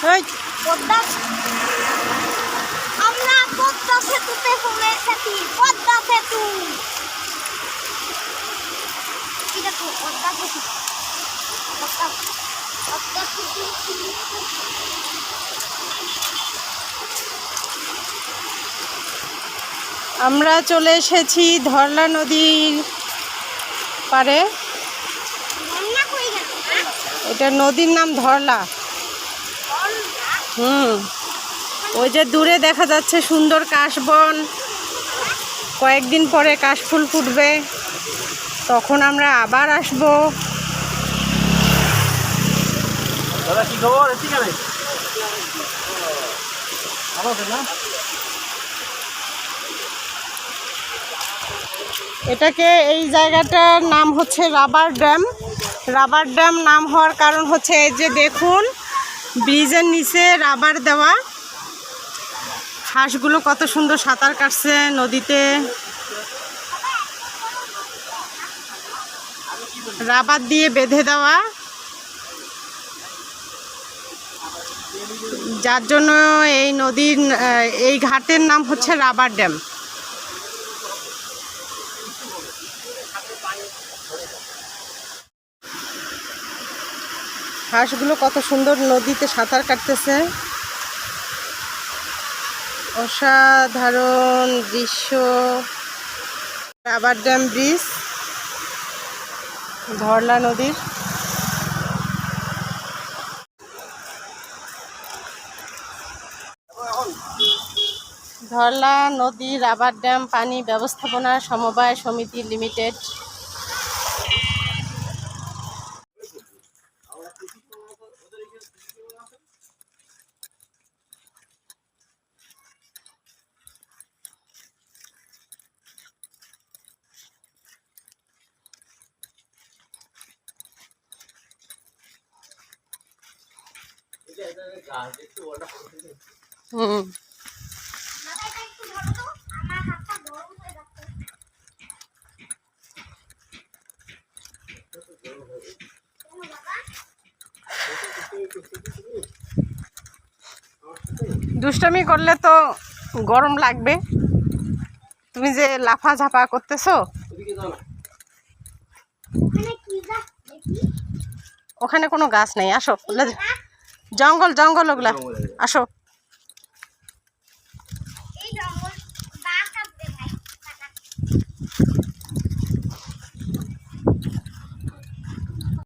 আমরা পদ্মা সেতুতে চলে এসেছি পদ্মা সেতু। এটা তো পদ্মা সেতু। পদ্মা পদ্মা সেতু। আমরা চলে এসেছি ধরলা নদীর পারে না এটা নদীর নাম ধরলা। হুম। ওই যে দূরে দেখা যাচ্ছে সুন্দর কাশবন। কয়েকদিন পরে কাশফুল ফুটবে। তখন আমরা আবার আসব। এটাকে এই জায়গাটার নাম হচ্ছে রাবার ড্যাম। রাবার ড্যাম নাম হওয়ার কারণ হচ্ছে এই যে দেখুন ব্রিজের নিচে রাবার দেওয়া। হাঁসগুলো কত সুন্দর সাঁতার কাটছে নদীতে। রাবার দিয়ে বেঁধে দেওয়া। যার জন্য এই নদীর, এই ঘাটের নাম হচ্ছে রাবার ড্যাম। হাঁসগুলো কত সুন্দর নদীতে সাঁতার কাটতেছে। অসাধারণ দৃশ্য। রাবার ড্যাম ব্রিজ, ধরলা নদীর। ধরলা নদী, রাবার ড্যাম, পানি ব্যবস্থাপনা, সমবায় সমিতি লিমিটেড হুম দাদা এটা একটু ধরো তো আমার হাতটা গরম হয়ে যাচ্ছে কেন বাবা দুষ্টামি করলে তো গরম লাগবে। তুমি যে লাফা ঝাপা করতেছো। ওখানে কোনো গাছ নেই, আসো। জঙ্গল জঙ্গল ওগুলা। আসো।